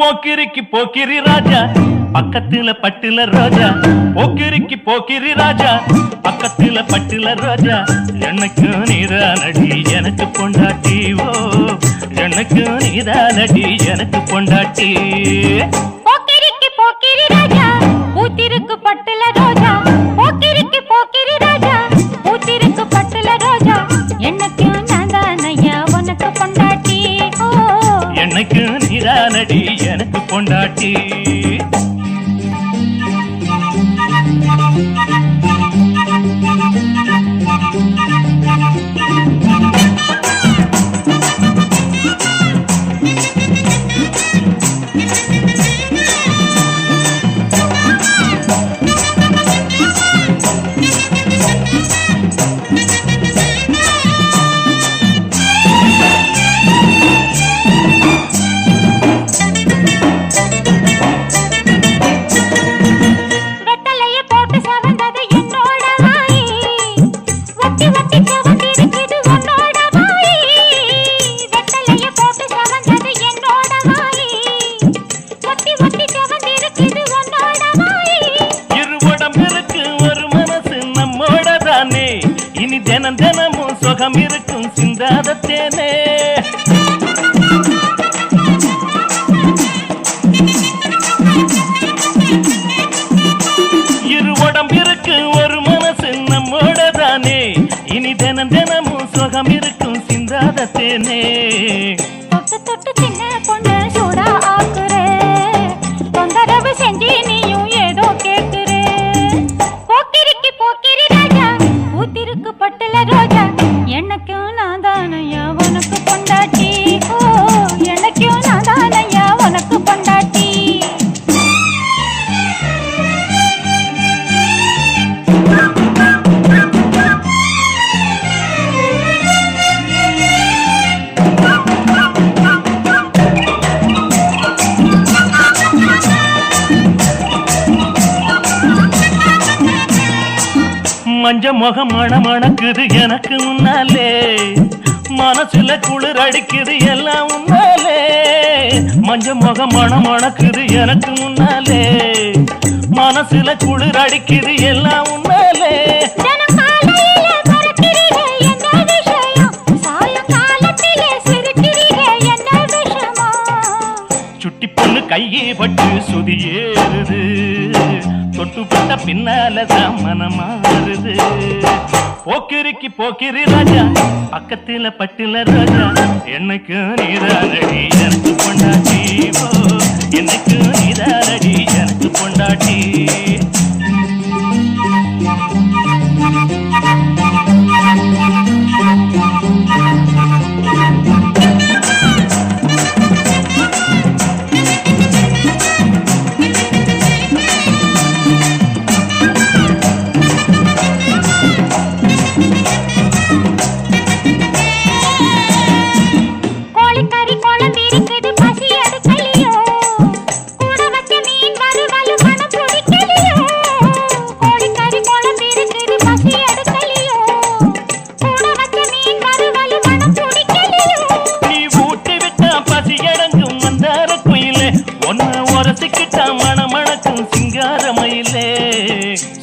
போக்கிரிக்கு போக்கிரி ராஜா பக்கத்துல பட்டுல ரோஜா. போக்கிரிக்கு போக்கிரி ராஜா பக்கத்துல பட்டுல ரோஜா. எனக்கு நீதானடி எனக்கு பொண்டாட்டி ஓ. எனக்கு நீதானடி எனக்கு பொண்டாட்டி. போக்கிரிக்கு போக்கிரி ராஜா பூத்திருக்கு பட்டுல ரோஜா. போக்கிரிக்கு போக்கிரி ராஜா பூத்திருக்கு பட்டுல ரோஜா. எனக்கு நான் தானையா உனக்கு பொண்டாட்டி எனக்கு நீதானடி எனக்கு தினம் தினமும் சுகம் இருக்கும் சிந்தாத தேனே. இரு உடம்பிற்கு ஒரு மனசு நம்மோட தானே இனி தினம் தினமும் சுகம் இருக்கும் சிந்தாத தேனே. தொட்டு தொட்டு சின்ன பொண்ணு சூடா மஞ்ச முகம் மண மணக்குது எனக்கு முன்னாலே. மனசுல குளிர் அடிக்குது எல்லாம் முன்னாலே மஞ்ச முகம் மண மணக்குது எனக்கு முன்னாலே. மனசுல குளிர் அடிக்குது எல்லாம் உன்னாலே சுட்டி பொண்ணு கையே பட்டு சுதி ஏறுது. தொட்டு பட்ட பின்னால தான் மாறுது. போக்கிரிக்கு போக்கிரி ராஜா பக்கத்துல பட்டுல ராஜா எனக்கு நீதானடி எனக்கு பொண்டாட்டி. எனக்கு நீ ஊட்டி விட்டா பசி அடங்கும் மந்தார குயிலே ஒன்னு உரசிக்கிட்டா மணமணக்கும் சிங்கார மயிலே.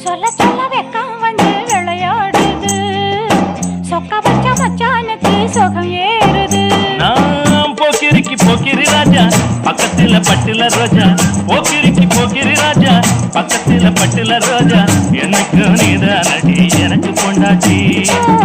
சொல்ல சொல்ல வெக்கம் வந்து விளையாடுது. சொக்க வச்ச மச்சானுக்கு சுகம் ஏறுது. நான் போக்கிரிக்கு போக்கிரி ராஜா பக்கத்துல பட்டுல ரோஜா. போக்கிரிக்கு போக்கிரி ராஜா பக்கத்துல பட்டுல ரோஜா. எனக்கு நீதானடி எனக்கு எனக்கும்